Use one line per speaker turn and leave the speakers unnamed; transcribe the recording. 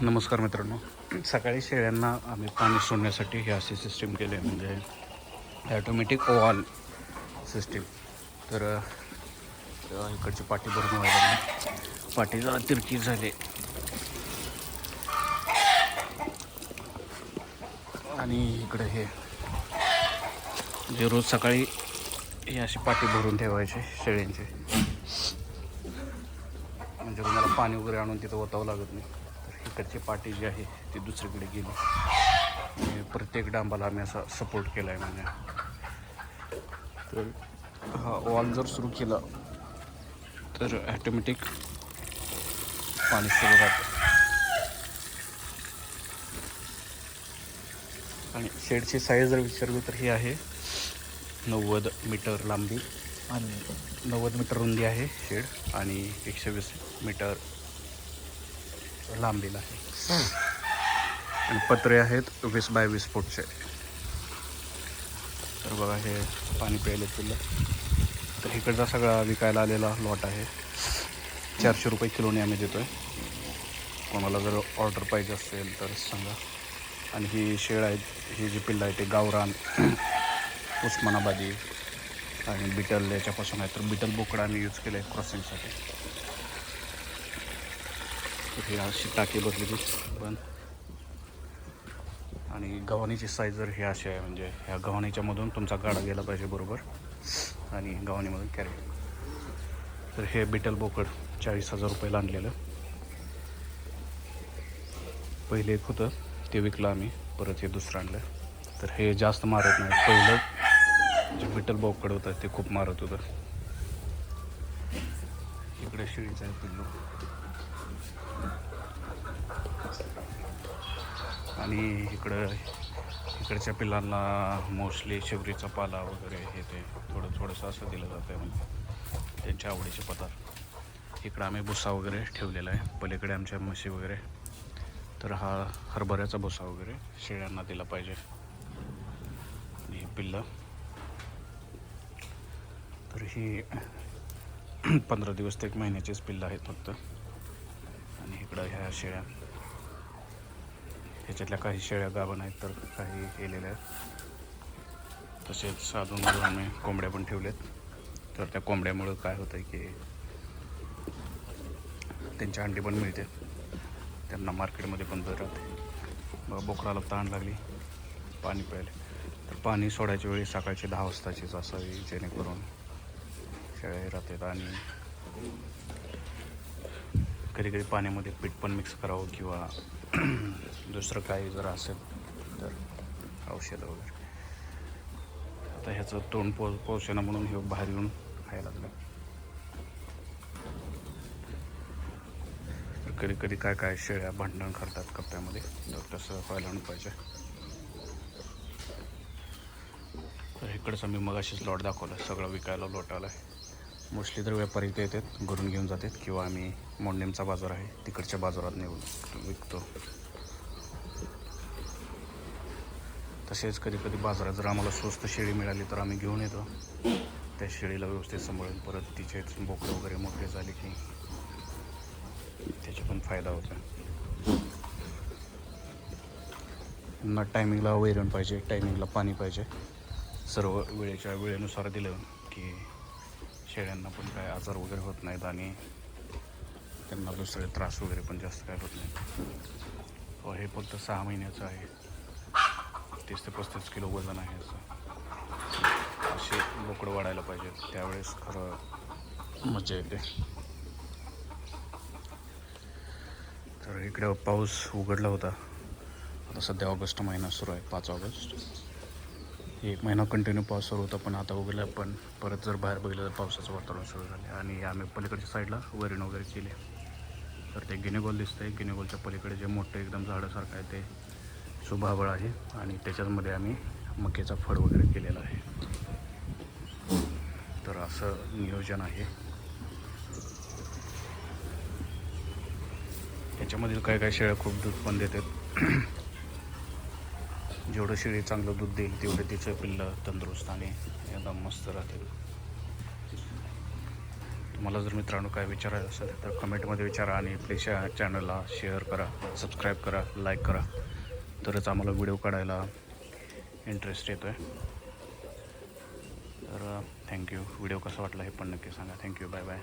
नमस्कार मित्रांनो. सकाळी शेळ्यांना आम्ही पाणी सोडण्यासाठी हे अशी सिस्टीम केली आहे म्हणजे ॲटोमॅटिक ओवाल सिस्टीम तर इकडची पाठी भरून व्हायला पाठी जरा तिरकी झाली. आणि इकडे हे जे रोज सकाळी ही अशी पाठी भरून ठेवायची शेळ्यांची. म्हणजे तुम्हाला पाणी वगैरे आणून तिथं ओतावं लागत नाही. इकडची पाटी जी आहे ती दुसरीकडे गेली. प्रत्येक डांबाला आम्ही असा सपोर्ट केला आहे म्हणजे तर हा वॉल जर सुरू केला तर ॲटोमॅटिक पाणी सुरू राहतं. आणि शेडची साईज जर विचारली तर ही आहे नव्वद मीटर लांबी. आणि नव्वद मीटर रुंदी आहे शेड आणि एकशे वीस मीटर लांबीला आहे. आणि पत्रे आहेत वीस बाय वीस फूटचे. तर बघा हे पाणी प्यायले तुला तर इकडचा सगळा विकायला आलेला लॉट आहे. चारशे रुपये किलोने आम्ही देतो आहे कोणाला जर ऑर्डर पाहिजे असेल तर सांगा. आणि ही शेळ आहेत ही जी पिल्लं आहे ते गावरान उस्मानाबादी आणि बिटल याच्यापासून आहे तर बिटल बोकडा आम्ही यूज केलं आहे क्रॉसिंगसाठी ही अशी टाकी बसलेली पण आणि गव्हाणीची साईज जर ही अशी आहे म्हणजे ह्या गव्हाणीच्यामधून तुमचा गाडा गेला पाहिजे बरोबर. आणि गव्हाणीमधून कॅरी तर हे बिटल बोकड चाळीस हजार रुपयाला आणलेलं पहिले एक होतं ते विकलं आम्ही परत हे दुसरं आणलं. तर हे जास्त मारत नाही. पहिलं जे बिटल बोकड होतं ते खूप मारत होतं. इकडे शिळीचं आहे पिल्लू. आणि इकडं इकडच्या पिल्लांना मोस्टली शिवरीचा पाला वगैरे हे ते थोडं थोडंसं असं दिलं जातं आहे म्हणजे त्यांच्या आवडीचे पदार्थ. इकडं आम्ही भुसा वगैरे ठेवलेला आहे. पलीकडे आमच्या म्हशी वगैरे. तर हा हरभऱ्याचा भुसा वगैरे शेळ्यांना दिला पाहिजे. आणि ही पिल्लं. तर ही पंधरा दिवस ते एक महिन्याचीच पिल्लं आहेत फक्त. इकडं ह्या शेळ्या. ह्याच्यातल्या काही शेळ्या गाभण आहेत तर काही केलेल्या आहेत. तसेच साधून आम्ही कोंबड्या पण ठेवल्यात. तर त्या कोंबड्यामुळं काय होतं आहे की त्यांची अंडी पण मिळते. त्यांना मार्केटमध्ये पण दर राहते. मग बोकडाला ताण लागली पाणी प्यायले. तर पाणी सोडायच्या वेळी सकाळची दहा वाजताचीच असावी जेणेकरून शेळ्या राहतात आणि कधी कधी पाण्यामध्ये पीठ पण मिक्स करावं किंवा दुसरं काही जर असेल तर औषधं वगैरे. आता ह्याचं तोंड पो पोषणं म्हणून हे बाहेर येऊन खायला लागलं. तर कधी कधी काय काय शेळ्या भांडण करतात कप्प्यामध्ये तर तसं व्हायला नाही पाहिजे. तर इकडंच आम्ही मगाशीच लॉट दाखवलं सगळं विकायला लोटाला आलं आहे मोस्टली तर व्यापारी इथे येतात घरून घेऊन जातात किंवा आम्ही मोंडेमचा बाजार आहे तिकडच्या बाजारात नेऊन विकतो. तसेच कधी कधी बाजारात जर आम्हाला स्वस्त शेळी मिळाली तर आम्ही घेऊन येतो. त्या शेळीला व्यवस्थित सांभाळून परत तिचे बोकडे वगैरे मोठे झाले की त्याचा पण फायदा होतो. ना टायमिंगला वैरण पाहिजे टायमिंगला पाणी पाहिजे. सर्व वेळेच्या वेळेनुसार दिलं की शेळ्यांना पण काय आजार वगैरे होत नाहीत आणि त्यांना दुसरे त्रास वगैरे पण जास्त काय होत नाही हो हे फक्त सहा महिन्याचं आहे. तीस ते पस्तीस किलो वजन आहे असं असे बोकडं वाढायला पाहिजेत. त्यावेळेस खरं मजा येते. तर इकडे पाऊस उघडला होता. आता सध्या ऑगस्ट महिना सुरू आहे पाच ऑगस्ट. एक महिना कंटिन्यू पाऊस सुरू होता पण आता उघडलं पण परत जर बाहेर बघितलं तर पावसाचं वातावरण सुरू झालं. आणि आम्ही पलीकडच्या साईडला वैरण वगैरे केले. तर ते गिनेगोल आहे गिनेगोलच्या पलीकडे जे मोठं एकदम झाडासारखं आहे ते सुभाबळ आहे. आणि त्याच्यामध्ये आम्ही मकेचा फळ वगैरे केलेला आहे. तर असं नियोजन आहे. याच्यामधील काय काय शेळ्या खूप दूध पण देतात. जेवढं शेळी चांगलं दूध देईल तेवढे तिचं पिल्लं तंदुरुस्त आणि एकदम मस्त राहते तुम्हाला जर मित्रांनो काय विचारायचं असेल तर कमेंटमध्ये विचारा आणि प्लीज या चॅनलला शेअर करा सबस्क्राईब करा लाईक करा. तरच आम्हाला व्हिडिओ काढायला इंटरेस्ट येतो आहे तर uh, थँक्यू व्हिडिओ कसा वाटला हे पण नक्की सांगा. Thank you bye bye